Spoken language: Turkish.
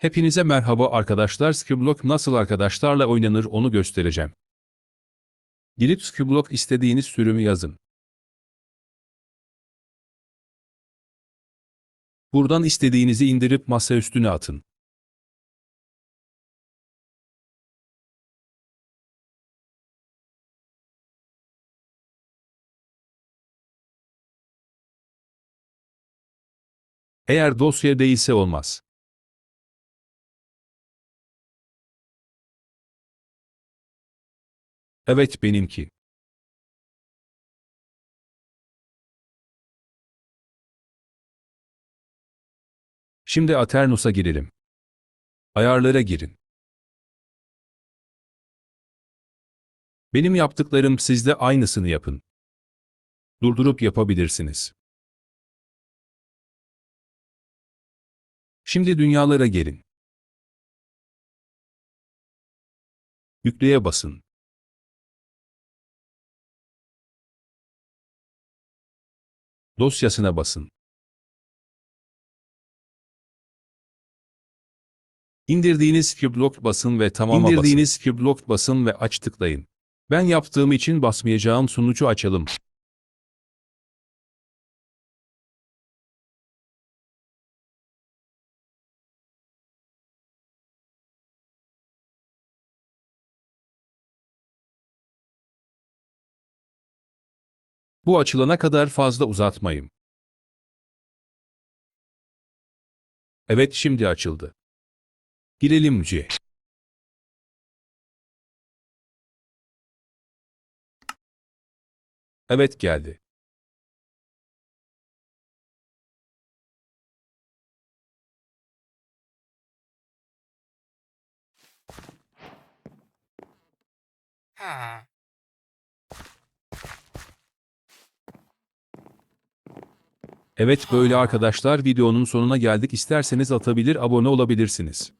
Hepinize merhaba arkadaşlar. Skyblock nasıl arkadaşlarla oynanır onu göstereceğim. Girip Skyblock istediğiniz sürümü yazın. Buradan istediğinizi indirip masa üstüne atın. Eğer dosya değilse olmaz. Evet benimki. Şimdi Aternus'a girelim. Ayarlara girin. Benim yaptıklarım sizde aynısını yapın. Durdurup yapabilirsiniz. Şimdi dünyalara gelin. Yükleye basın. Dosyasına basın. İndirdiğiniz Skyblock basın ve tamama basın. İndirdiğiniz Skyblock basın ve aç tıklayın. Ben yaptığım için basmayacağım sunucu açalım. Bu açılana kadar fazla uzatmayın. Evet şimdi açıldı. Girelim C. Evet geldi. Ha. Evet böyle arkadaşlar videonun sonuna geldik. İsterseniz atabilir abone olabilirsiniz.